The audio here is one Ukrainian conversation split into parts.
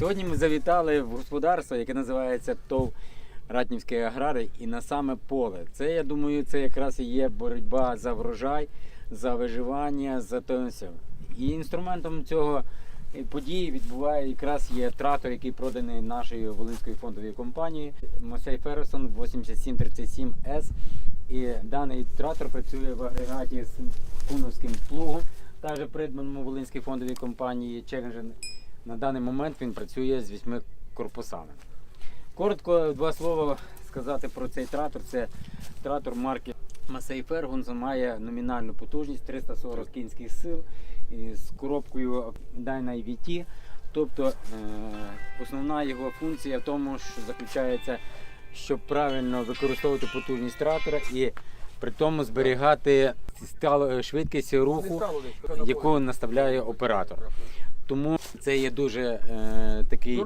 Сьогодні ми завітали в господарство, яке називається ТОВ Ратнівський аграрій, і на саме поле. Це, я думаю, це якраз і є боротьба за врожай, за виживання, за те. І інструментом цього е, події відбуває якраз є трактор, який проданий нашою Волинською фондовою компанією Мосей Ферресон 8737S. І даний трактор працює в агрегаті з куновським плугом, також придбаному Волинській фондовій компанії Challenger. На даний момент він працює з вісьми корпусами. Коротко два слова сказати про цей трактор. Це трактор марки Масей Фергунсон має номінальну потужність 340 кінських сил з коробкою Dyna VT. Тобто е, основна його функція в тому, що заключається, щоб правильно використовувати потужність трактора і при тому зберігати швидкість руху, яку наставляє оператор. Тому це є дуже е, такий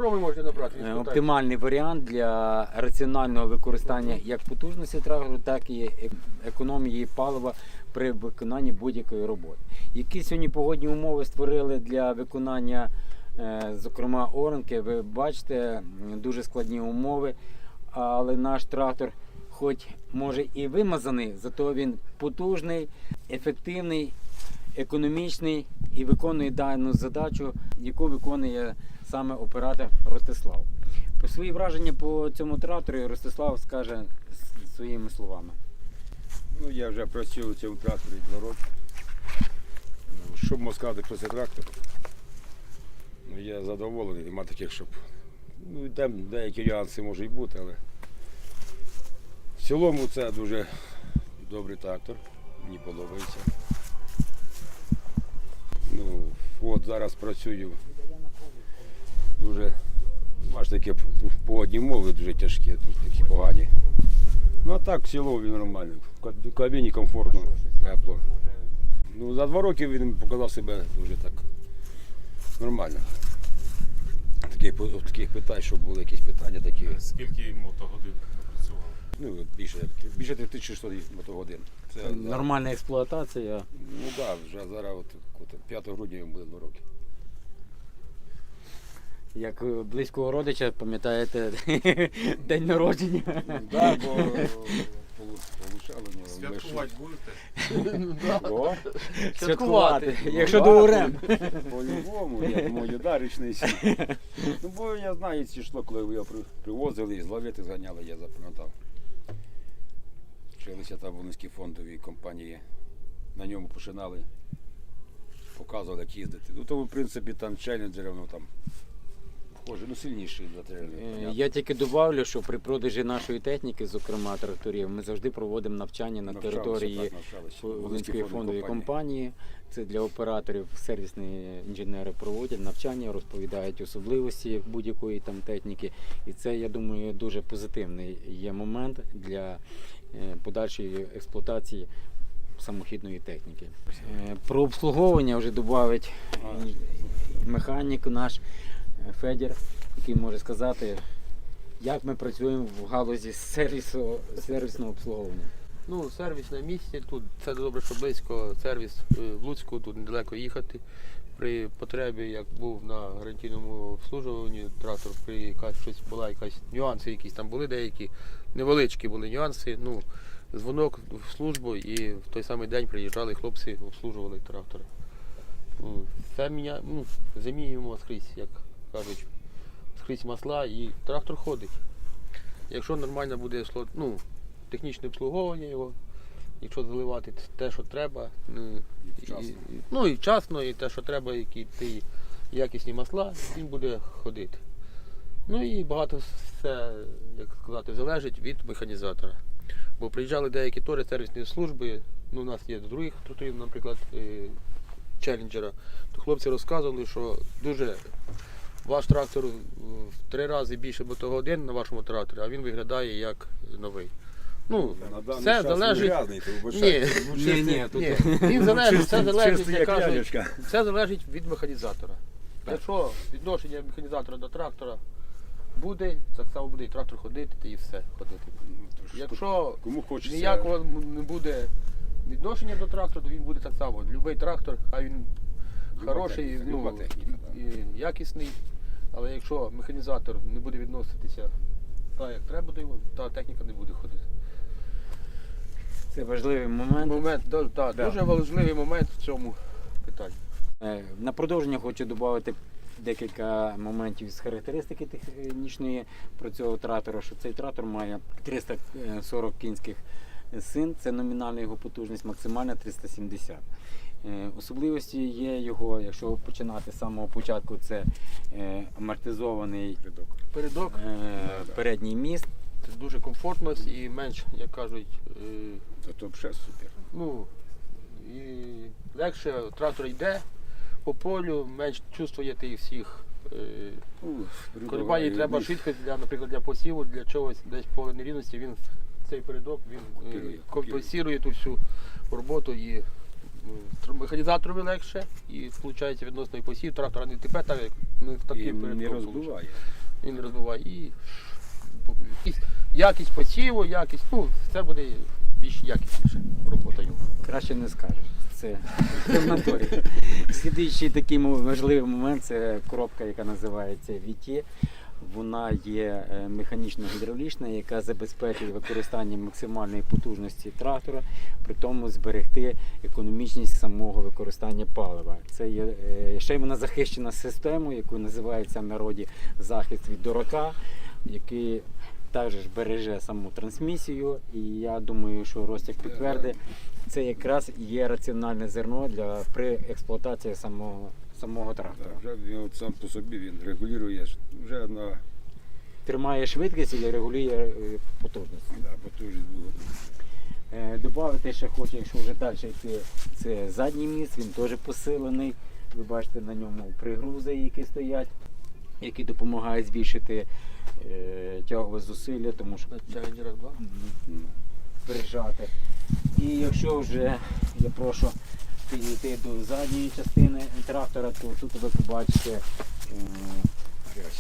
набрати. е, оптимальний варіант для раціонального використання як потужності трактору, так і економії палива при виконанні будь-якої роботи. Які сьогодні погодні умови створили для виконання, е, зокрема, оранки, ви бачите, дуже складні умови, але наш трактор. Хоч може і вимазаний, зато він потужний, ефективний, економічний і виконує дану задачу, яку виконує саме оператор Ростислав. По свої враження по цьому тракторі Ростислав скаже своїми словами. Ну, я вже працюю у цьому тракторі два роки. Що можу сказати про цей трактор? Ну, я задоволений, нема таких, щоб. Ну, там деякі нюанси можуть бути, але в цілому це дуже добрий трактор. Мені подобається. Ну, от зараз працюю дуже, бачите, такі погодні умови дуже тяжкі, такі погані. Ну а так в цілому він нормальний. В кабіні комфортно, тепло. Ну, за два роки він показав себе дуже так нормально. Таких, таких питань, щоб були якісь питання такі. Скільки мотогодин напрацювали? Ну, більше, більше 3600 мотогодин. Це. Нормальна експлуатація. Ну так, да, вже зараз от, от, 5 грудня йому буде два роки. Як е, близького родича, пам'ятаєте, день народження. Да, бо получали в. Святкувати будете? Святкувати, Ну, якщо до орем. по- По-любому, я думаю, да, річний. Ну, бо я знаю, ці йшло, коли його привозили і зловити зганяли, я запам'ятав. Вчилися там в Волинській фондовій компанії. На ньому починали, показували, як їздити. Ну, то, в принципі, там челленджери, воно там схоже, ну сильніший за Е. Я тільки добавлю, що при продажі нашої техніки, зокрема тракторів, ми завжди проводимо навчання на Навчалися, території. Волинської фондової компанії. компанії. Це для операторів сервісні інженери проводять навчання, розповідають особливості будь-якої там техніки. І це, я думаю, дуже позитивний є момент для подальшої експлуатації самохідної техніки. Е, Про обслуговування вже додавить механік наш е, Федір, який може сказати, як ми працюємо в галузі сервісу, сервісного обслуговування. Ну, сервіс на місці тут. Це добре, що близько сервіс е, в Луцьку, тут недалеко їхати. При потребі, як був на гарантійному обслужуванні, трактор при якась щось була якась нюанси, якісь там були деякі невеличкі були нюанси. Ну, дзвонок в службу і в той самий день приїжджали хлопці, обслужували трактор. Ну, Це міня, ну, замінюємо скрізь, як кажуть, скрізь масла і трактор ходить. Якщо нормально буде ну, технічне обслуговування його, якщо заливати те, що треба, ну, І вчасно. і- ну і вчасно, і те, що треба, які ті якісні масла, він буде ходити. Ну і багато все, як сказати, залежить від механізатора. Бо приїжджали деякі теж сервісні служби, ну у нас є з других тракторів, наприклад, е, челленджера, то хлопці розказували, що дуже ваш трактор в три рази більше мотогодин на вашому тракторі, а він виглядає як новий. Ну, На даний все час залежить. грязний, то Ні, вибачайте. Ні, ні, тут- ні, він залежить, все Чистий- залежить, чистий, як як кажуть, лялечка. все залежить від механізатора. Якщо відношення механізатора до трактора буде, так само буде і трактор ходити, і все ходити. Ну, то ж Якщо Кому хочеться. ніякого не буде відношення до трактора, то він буде так само. Любий трактор, хай він Люба хороший, техніка, ну, техніка, і- і якісний, Але якщо механізатор не буде відноситися так, як треба до його, та техніка не буде ходити. Це важливий момент. Момент, да, да, Да. дуже важливий момент в цьому питанні. Е, На продовження хочу додати декілька моментів з характеристики технічної про цього трактора, що цей трактор має 340 кінських син, це номінальна його потужність, максимальна 370. Е, Особливості є його, якщо починати з самого початку, це е, амортизований Передок передній міст. Дуже комфортно і менш, як кажуть, е, То то б супер. ну, і легше трактор йде по полю, менш чувствує тих всіх. Е, Колебані треба швидкість для, наприклад, для посіву, для чогось десь по нерівності, він цей передок він е, компенсує ту всю роботу і механізаторові легше, і виходить відносно і посів, трактора не тепе, так як не в такий не передок. розбиває. Він не розбиває. І якість- посіву, якість, ну, це буде більш якісніше робота його. Краще не скажеш. Це, в натурі. Слідуючий такий важливий момент це коробка, яка називається VT. Вона є е, механічно-гідравлічна, яка забезпечує використання максимальної потужності трактора, при тому зберегти економічність самого використання палива. Це є е, ще й вона захищена системою, яку називається в народі захист від дурака, який також береже саму трансмісію. І я думаю, що Ростик підтвердить, це якраз є раціональне зерно для при експлуатації самого, самого трактора. Так, вже він от сам по собі він регулює вже на Тримає швидкість і регулює е, потужність. да, потужність. Е, Добавити ще хочу, якщо вже далі йти, це задній міст, він теж посилений. Ви бачите на ньому пригрузи, які стоять, які допомагають збільшити е, тягове зусилля, тому що Челенджера 2. Прижати. І якщо вже я прошу підійти до задньої частини трактора, то тут ви побачите е,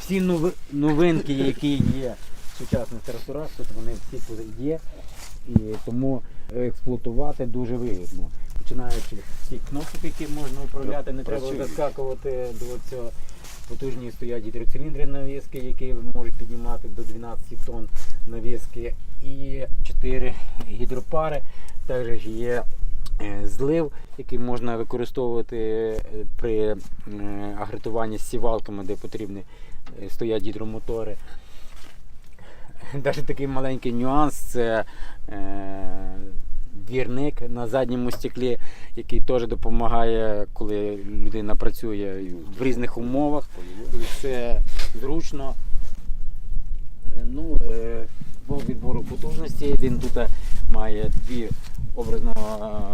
всі нови- новинки, які є в сучасних тракторах, тут вони всі є. І тому експлуатувати дуже вигідно. Починаючи з тих кнопок, які можна управляти, не треба заскакувати до цього. Потужні стоять гідроциліндри навіски, які можуть піднімати до 12 тонн навіски. І 4 гідропари. Також є е, злив, який можна використовувати е, при е, агритуванні з сівалками, де потрібні стоять гідромотори. Навіть такий маленький нюанс це двірник на задньому стеклі, який теж допомагає, коли людина працює в різних умовах. Це зручно. Е, Ну, е, по відбору потужності він тут має дві образно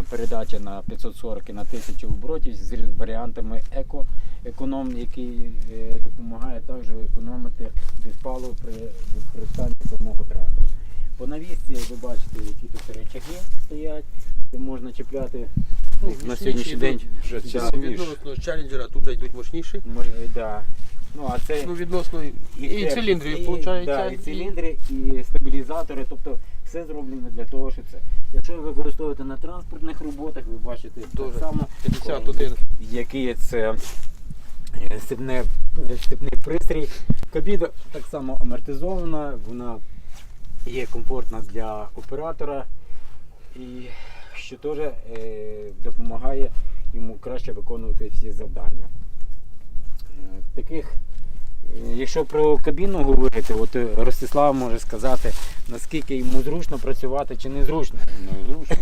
е, передачі на 540 і на 1000 оборотів з варіантами еко, економ, який е, допомагає також економити диспалу при використанні самого трактора. По навісці ви бачите, які тут речаги стоять, де можна чіпляти Ну, на сьогоднішній день. Вже Да. Відносно челенджера тут вже йдуть мощніші. Може, да. Ну, а це Ну, відносно і, і це- циліндрів, і- виходить. Да, і циліндри, і стабілізатори, тобто все зроблено для того, що це. Якщо ви використовуєте на транспортних роботах, ви бачите Дуже. так само, 51. який це е, степне, степний пристрій. Кабіна так само амортизована, вона є комфортна для оператора і що теж е, допомагає йому краще виконувати всі завдання. Е, Таких, е, якщо про кабіну говорити, от е, Ростислав може сказати, наскільки йому зручно працювати чи не зручно. Ну, зручно.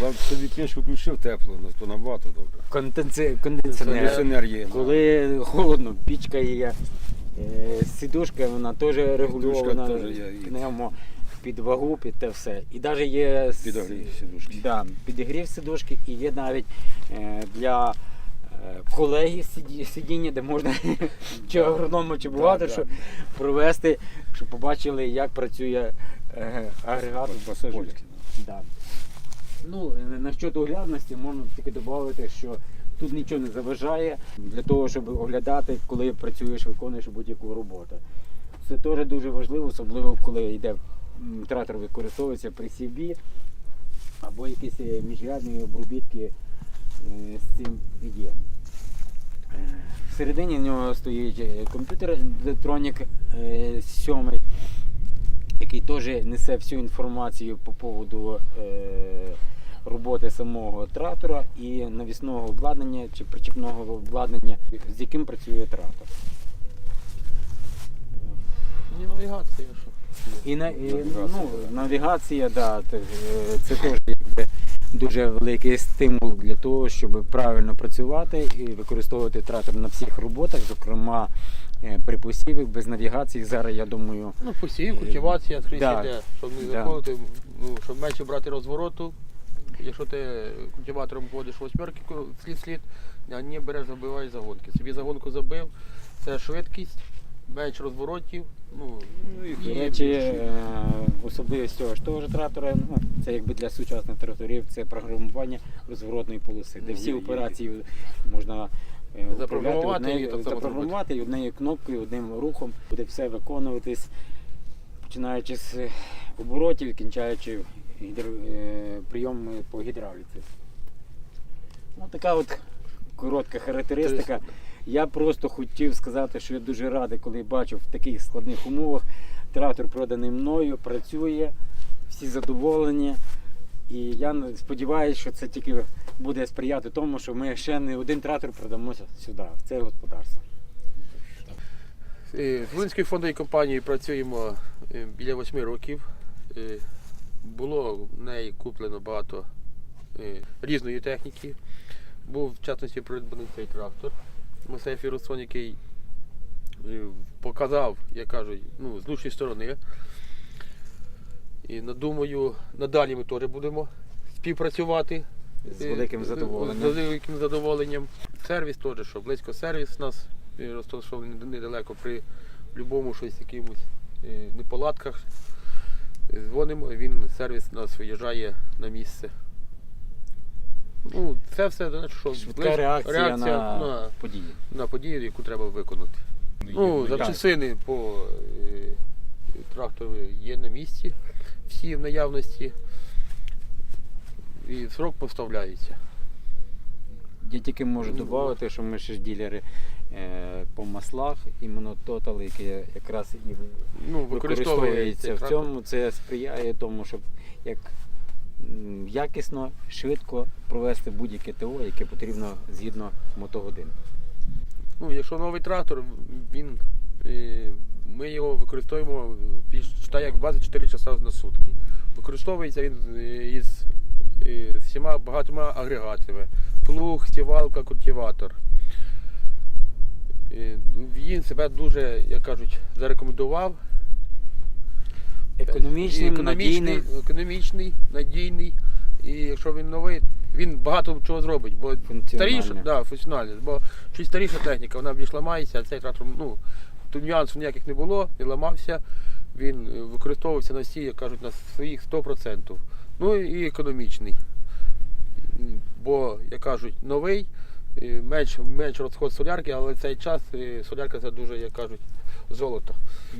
так. Собі печку включив тепло, ну, то набагато добре. Конденці- Кондиціонер. Кондиціонер є. Коли холодно, пічка є, е, сидушка вона теж регульована пневмо під вагу, під те все. І навіть є Підогрів сідушки. Да, підігрів сидушки і є навіть е, для е, колеги сидіння, де можна чи агроному, чи да. щоб провести, щоб побачили, як працює агрегат. Пасажирський. Да. Ну, на щодо оглядності можна тільки додати, що тут нічого не заважає для того, щоб оглядати, коли працюєш, виконуєш будь-яку роботу. Це теж дуже важливо, особливо коли йде м, трактор використовується при сівбі або якісь е, міжрядні обробітки е, з цим є. Е, всередині в нього стоїть комп'ютер Detronік 7, який теж несе всю інформацію по поводу роботи самого трактора і навісного обладнання чи причіпного обладнання, з яким працює трактор. І навігація, що. І, на, і Навігація, ну, навігація, да, це теж якби дуже великий стимул для того, щоб правильно працювати і використовувати трактор на всіх роботах, зокрема е, при посівах без навігації. Зараз я думаю, Ну, посів, культивація, скрізь Да. йде, щоб не Да. заходити, ну, щоб менше брати розвороту. Якщо ти культиватором вводиш восьмерки слід слід, а не береш, забиваєш загонки. Собі загонку забив, це швидкість, менше розворотів. Ну, до речі, е, особливість цього ж того ж трактора, ну, це якби для сучасних тракторів, це програмування розворотної полоси, де всі є. операції можна е, управляти Запрограмувати однею- і так само запрограмувати і однією кнопкою, одним рухом буде все виконуватись, починаючи з оборотів, кінчаючи гідро- е, прийом по гідравліці. Ну, така от коротка характеристика. Я просто хотів сказати, що я дуже радий, коли бачу в таких складних умовах. Трактор проданий мною, працює, всі задоволені. І я сподіваюся, що це тільки буде сприяти тому, що ми ще не один трактор продамо сюди, в це господарство. Е, З Волинською фондовою компанією працюємо е, біля восьми років. Було в неї куплено багато е, різної техніки. Був в частності придбаний цей трактор. Масей Фірусон, який е, показав, як кажуть, ну, з лучшої сторони. І думаю, надалі ми теж будемо співпрацювати. З Е, великим задоволенням. З великим задоволенням. Сервіс теж, що близько сервіс у нас розташований недалеко при будь-якому щось якимось неполадках. Дзвонимо, він сервіс нас виїжджає на місце. Ну, це все значить, що Швидка близько- реакція, на, на, події. на подію, яку треба виконати. Ну, так. запчасини по е, трактору є на місці, всі в наявності. І срок поставляється. Я тільки можу додати, що ми ще ж ділери по маслах, іменно Total, який якраз і Ну, використовується в цьому, це сприяє тому, щоб як якісно, швидко провести будь-яке ТО, яке потрібно згідно мотогодин. Ну, якщо новий трактор, він, е, ми його використовуємо більш та як 24 часа на сутки. Використовується він е, із е, всіма багатьма агрегатами. Плуг, сівалка, культиватор. Е, Він себе дуже, як кажуть, зарекомендував. Економічним, економічний, надійним. економічний, надійний. І якщо він новий, він багато чого зробить. Бо старіша, да, функціональний, бо чуть старіша техніка, вона більш ламається, а цей трактор, ну, тут нюансів ніяких не було, не ламався. Він е, використовувався на всі, як кажуть, на своїх 100%. Ну і економічний. Бо, як кажуть, новий, е, менш, менш розход солярки, але цей час солярка це дуже, як кажуть, золото.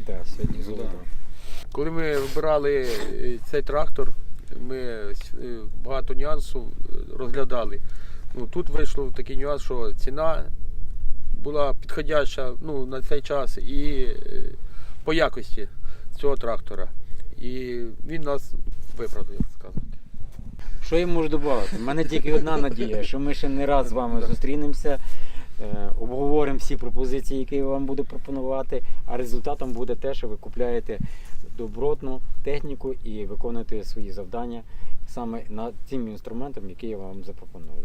Да, сьогодні золото. Коли ми вибирали е, цей трактор, ми е, багато нюансів е, розглядали. Ну, тут вийшло такий нюанс, що ціна була підходяща ну, на цей час і по якості цього трактора. І він нас виправдав, як сказати. Що я можу додати? У мене тільки одна надія, що ми ще не раз з вами зустрінемося, е, обговоримо всі пропозиції, які я вам буду пропонувати, а результатом буде те, що ви купляєте добротну техніку і виконуєте свої завдання саме над тим інструментом, який я вам запропоную.